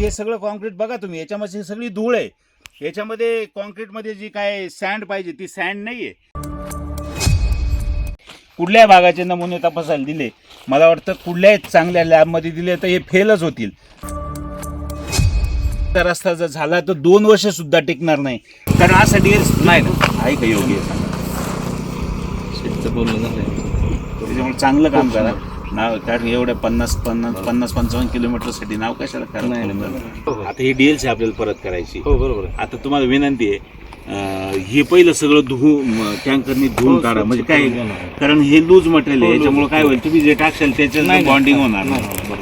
हे सगळं कॉन्क्रीट बघा तुम्ही. याच्यामध्ये सगळी धूळ आहे. याच्यामध्ये कॉन्क्रीटमध्ये जी काय सँड पाहिजे ती सँड नाही आहे कुठल्याही भागाचे नमुने तपासायला दिले. मला वाटतं कुठल्याही चांगल्या लॅबमध्ये दिले तर हे फेलच होतील. तर रस्ता जर झाला तर दोन वर्ष सुद्धा टिकणार नाही. कारण असा डीएल नाही आहे का योग्य? त्याच्यामुळे चांगलं काम करा. नाव कारण एवढ्या पन्नास पन्नास पन्नास पंचावन्न किलोमीटरसाठी नाव कशाला नाही, करा नाही. आता ही डीएलसी आपल्याला परत करायची. हो बरोबर आता तुम्हाला विनंती आहे हे पहिलं सगळं धुवू टँकरनी धुवून हो, काढा. म्हणजे काय. कारण हे लूज मटेरियल आहे हो, याच्यामुळे. काय होईल तुम्ही जे टाकशाल त्याच्यात नाही, बॉन्डिंग. होणार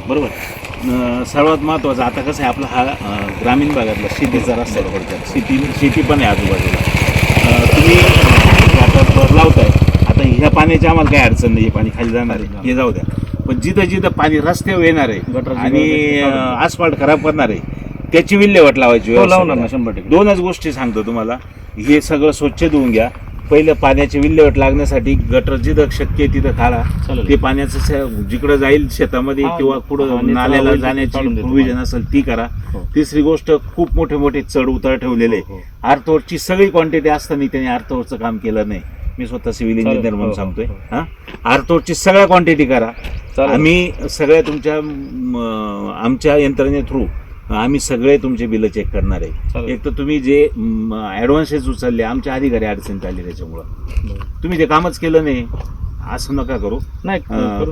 बरोबर. सर्वात महत्वाचं आता कसं आहे आपला हा ग्रामीण भागातला शेतीचा रस्ता थोडक्यात शेती शेती पण आहे आजूबाजूला. तुम्ही आता भर लावताय आता ह्या पाण्याची आम्हाला काही अडचण नाही हे पाणी खाली जाणार आहे. हे जाऊ द्या. पण जिथं जिथं पाणी रस्त्यावर येणार आहे आणि आसफाल्ट खराब करणार आहे त्याची विल्हेवाट लावायची हो लावणार ना. शंभर टक्के दोनच गोष्टी सांगतो तुम्हाला हे सगळं स्वच्छ धुवून घ्या पहिलं पाण्याची विल्हेवाट लागण्यासाठी गटर जिथं शक्य आहे तिथं चालेल. ते पाण्याचं जिकडं जाईल शेतामध्ये किंवा कुठं नाल्याला जाण्याची प्रोव्हिजन. असेल ती करा हो. तिसरी गोष्ट खूप मोठे मोठे चढ उतार ठेवलेले हो. आर्थोडची सगळी क्वांटिटी असताना त्यांनी आर्थोडचं काम केलं नाही मी स्वतः सिव्हिल. इंजिनियर म्हणून सांगतोय हो. आर्थोडची सगळ्या क्वांटिटी करा. आम्ही सगळ्या तुमच्या आमच्या यंत्रणे थ्रू आम्ही सगळे तुमचे बिल चेक करणार आहे. एक तर तुम्ही जे ऍडव्हान्सेस उचलले आमच्या अधिकारी अडचणीत आली त्याच्यामुळं. तुम्ही ते कामच केलं नाही असं नका करू. नाही.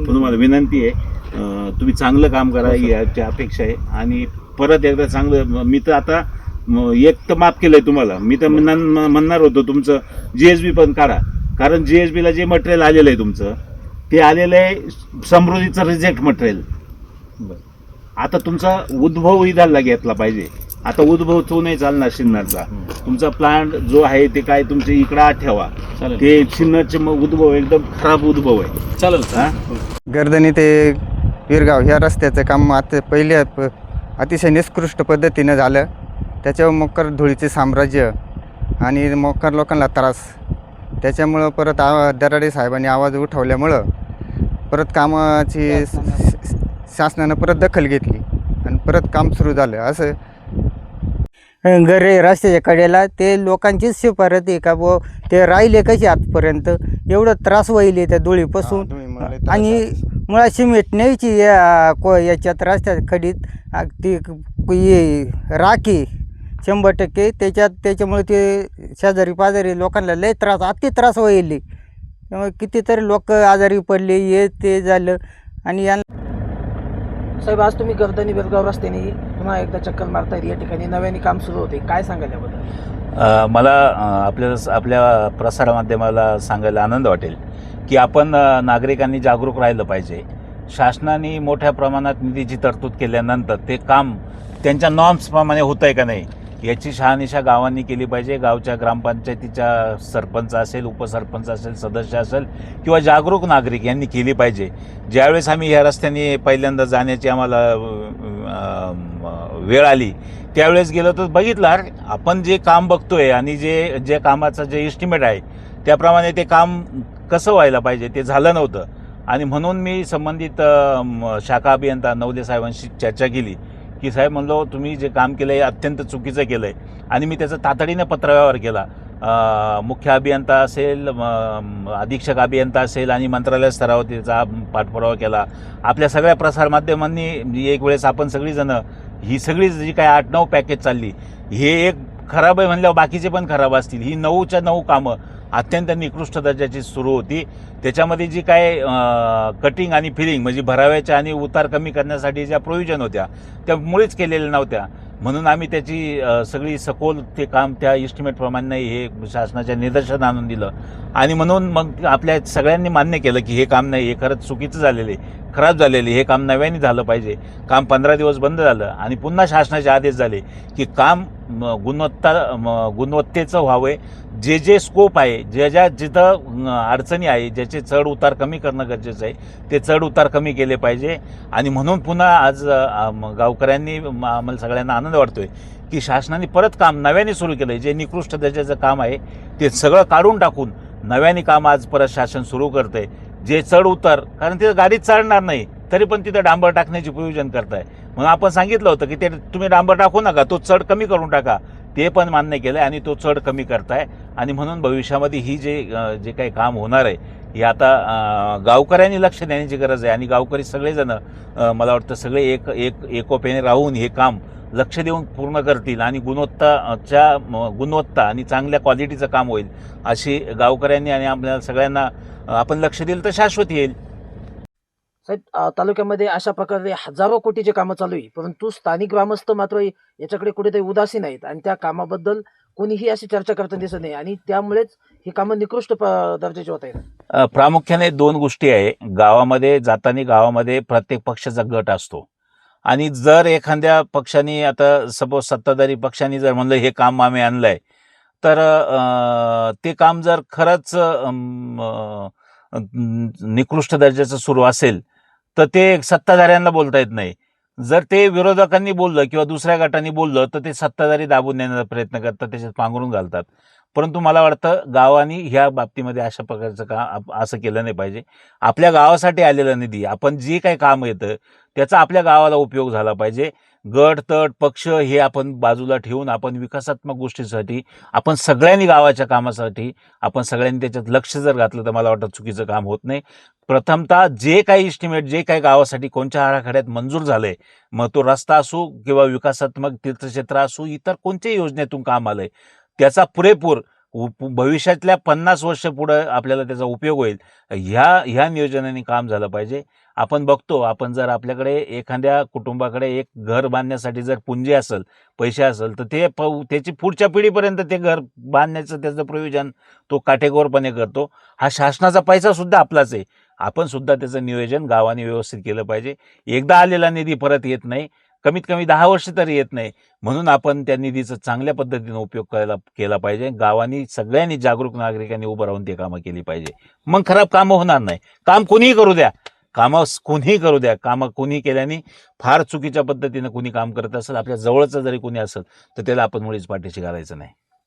तुम्हाला विनंती आहे तुम्ही चांगलं काम करा हो. याची अपेक्षा आहे. आणि परत एकदा चांगलं मी तर आता एक तर माफ केलंय तुम्हाला. मी तर म्हणणार म्हणणार होतो तुमचं जीएसबी पण काढा. कारण GSB ला जे मटेरियल आलेलं आहे तुमचं ते आलेलं आहे समृद्धीचं रिजेक्ट मटेरियल बरं. आता तुमचा उद्भव इदाला घेतला पाहिजे. आता उद्भव तो नाही चालणार शिन्नरचा. हम्म. तुमचा प्लांट जो आहे ते काय तुमच्या इकडं आत ठेवा ते शिन्नरचे मग उद्भव एकदम खराब उद्भव आहे. चालेल. हा? गर्दनी ते विरगाव ह्या रस्त्याचं काम आता पहिले प- अतिशय निष्कृष्ट पद्धतीनं झालं. त्याच्यावर मोकर धुळीचे साम्राज्य आणि मोकर लोकांना त्रास. त्याच्यामुळं परत आवा दराडे साहेबांनी आवाज उठवल्यामुळं परत कामाची शासनानं परत दखल घेतली. आणि परत काम सुरू झालं. असं घरे रस्त्याच्या कडेला. ते लोकांचीच शिफारत आहे का बुवा? ते राहिले कसे आजपर्यंत? एवढं त्रास व्हायले त्या धुळीपासून. आणि. मुळात सिमेंट न्यायची या को याच्यात रस्त्यात खडीत. ती क- ये राखी शंभर टक्के. त्याच्यात त्याच्यामुळे ते शेजारी पाजारी लोकांना लय त्रास अति त्रास व्हायले. त्यामुळे कितीतरी लोक आजारी पडले हे ते झालं. आणि या साहेब आज तुम्ही गर्दनी बेलगाव रस्त्याने पुन्हा एकदा चक्कर मारतायत या ठिकाणी. नव्याने काम सुरू होते. काय सांगाल याबद्दल? मला आपल्या आपल्या प्रसारमाध्यमाला सांगायला आनंद वाटेल की आपण नागरिकांनी जागरूक राहिलं पाहिजे. शासनाने मोठ्या प्रमाणात निधीची तरतूद केल्यानंतर ते काम त्यांच्या नॉर्म्सप्रमाणे होतं आहे का नाही याची शहानिशा गावांनी केली पाहिजे. गावच्या ग्रामपंचायतीच्या सरपंच असेल उपसरपंच असेल सदस्य असेल किंवा जागरूक नागरिक यांनी केली पाहिजे. ज्यावेळेस आम्ही ह्या रस्त्याने पहिल्यांदा जाण्याची आम्हाला वेळ आली त्यावेळेस गेलो तर बघितलं अरे आपण जे काम बघतोय आणि जे जे कामाचं जे इस्टिमेट आहे त्याप्रमाणे ते काम कसं व्हायला पाहिजे ते झालं नव्हतं. आणि म्हणून मी संबंधित शाखा अभियंता नवले साहेबांशी चर्चा केली. की साहेब म्हणलो तुम्ही जे काम केलं आहे अत्यंत चुकीचं केलं आहे आणि मी त्याचा तातडीने पत्रव्यवहार केला. मुख्य अभियंता असेल अधीक्षक अभियंता असेल आणि मंत्रालय स्तरावर त्याचा पाठपुरावा केला. आपल्या सगळ्या प्रसारमाध्यमांनी म्हणजे एक वेळेस आपण सगळीजणं ही सगळी जी काय आठ नऊ पॅकेज चालली हे एक खराब आहे म्हणल्यावर बाकीचे पण खराब असतील. ही नऊच्या नऊ कामं अत्यंत निकृष्ट दर्जाची सुरू होती. त्याच्यामध्ये जी काय कटिंग आणि फिलिंग म्हणजे भराव्याच्या आणि उतार कमी करण्यासाठी ज्या प्रोविजन होत्या त्या मुळीच केलेल्या नव्हत्या. म्हणून आम्ही त्याची सगळी सखोल ते काम त्या इस्टिमेटप्रमाणे हे शासनाच्या निदर्शन आणून दिलं. आणि म्हणून मग आपल्या सगळ्यांनी मान्य केलं की हे काम नाही हे खरंच चुकीचं झालेलं आहे खराब झालेले हे काम नव्याने झालं पाहिजे. काम पंधरा दिवस बंद झालं आणि पुन्हा शासनाचे आदेश झाले की काम गुणवत्ता गुणवत्तेचं व्हावे. जे जे स्कोप आहे ज्या ज्या जिथं अडचणी आहे ज्याचे चढ उतार कमी करणं गरजेचं आहे ते चढ उतार कमी केले पाहिजे. आणि म्हणून पुन्हा आज गावकऱ्यांनी आम्हाला सगळ्यांना आनंद वाटतोय की शासनाने परत काम नव्याने सुरू केलं आहे जे निकृष्ट दर्जाचं काम आहे ते सगळं काढून टाकून नव्याने काम आज परत शासन सुरू करतंय. जे चढ उतार कारण तिथं गाडीच चालणार नाही तरी पण तिथं डांबर टाकण्याची प्रयोजन करत आहे म्हणून आपण सांगितलं होतं की ते तुम्ही डांबर टाकू नका तो चढ कमी करून टाका. ते पण मान्य केलं आणि तो चढ कमी करताय. आणि म्हणून भविष्यामध्ये ही जे जे काही काम होणार आहे हे आता गावकऱ्यांनी लक्ष देण्याची गरज आहे. आणि गावकरी सगळेजण मला वाटतं सगळे एक एक एकोप्याने राहून हे काम लक्ष देऊन पूर्ण करतील आणि गुणवत्ताच्या गुणवत्ता आणि चांगल्या क्वालिटीचं काम होईल अशी गावकऱ्यांनी आणि आपल्या सगळ्यांना आपण लक्ष दिलं तर शाश्वत येईल. साहेब तालुक्यामध्ये अशा प्रकारे हजारो कोटीचे कामं चालू आहे परंतु स्थानिक ग्रामस्थ मात्र याच्याकडे कुठेतरी उदासीन आहेत आणि त्या कामाबद्दल कोणीही अशी चर्चा करताना दिसत नाही आणि त्यामुळेच ही कामं निकृष्ट प- दर्जाची होत आहेत. प्रामुख्याने दोन गोष्टी आहे. गावामध्ये जाताना गावामध्ये प्रत्येक पक्षाचा गट असतो. आणि जर एखाद्या पक्षाने आता सपोज सत्ताधारी पक्षाने जर म्हणलं हे काम आम्ही आणलंय तर ते काम जर खरंच निकृष्ट दर्जाचं सुरू असेल तर ते सत्ताधाऱ्यांना बोलता येत नाही. जर ते विरोधकांनी बोललं किंवा दुसऱ्या गटांनी बोललं तर ते सत्ताधारी दाबून देण्याचा प्रयत्न करतात त्याच्यात पांघरून घालतात. परंतु मला वाटतं गावानी ह्या बाबतीमध्ये अशा प्रकारचं काम असं केलं नाही पाहिजे. आपल्या गावासाठी आलेला निधी आपण जे काही काम येतं त्याचा आपल्या गावाला उपयोग झाला पाहिजे. गट तट पक्ष हे आपण बाजूला ठेवून आपण विकासात्मक गोष्टीसाठी आपण सगळ्यांनी गावाच्या कामासाठी आपण सगळ्यांनी त्याच्यात लक्ष जर घातलं तर मला वाटतं चुकीचं काम होत नाही. प्रथमतः जे काही इस्टिमेट जे काही गावासाठी कोणत्या आराखड्यात मंजूर झालंय मग तो रस्ता असो किंवा विकासात्मक तीर्थक्षेत्र असो इतर कोणत्याही योजनेतून काम आलंय त्याचा पुरेपूर उप- भविष्यातल्या पन्नास वर्ष पुढं आपल्याला त्याचा उपयोग होईल. ह्या ह्या नियोजनाने काम झालं पाहिजे. आपण बघतो आपण जर आपल्याकडे एखाद्या कुटुंबाकडे एक घर बांधण्यासाठी जर पुंजी असेल पैसे असेल तर ते प त्याची पुढच्या पिढीपर्यंत ते घर बांधण्याचं त्याचं प्रयोजन तो काटेकोरपणे करतो. हा शासनाचा पैसासुद्धा आपलाच आहे. आपण सुद्धा त्याचं नियोजन गावाने व्यवस्थित केलं पाहिजे. एकदा आलेला निधी परत येत नाही. कमीत कमी दहा वर्ष तरी येत नाही. म्हणून आपण त्या निधीचा चांगल्या पद्धतीने उपयोग करायला केला पाहिजे. गावानी सगळ्यांनी जागरूक नागरिकांनी उभं राहून ते कामं केली पाहिजे. मग खराब कामं होणार नाही. काम कोणीही करू द्या. कामं कुणीही कोणीही करू द्या. कामं कोणी केल्याने फार चुकीच्या पद्धतीनं कोणी काम करत असेल आपल्या जवळचं जरी कोणी असेल तर त्याला आपण मुळीच पाठीशी घालायचं नाही.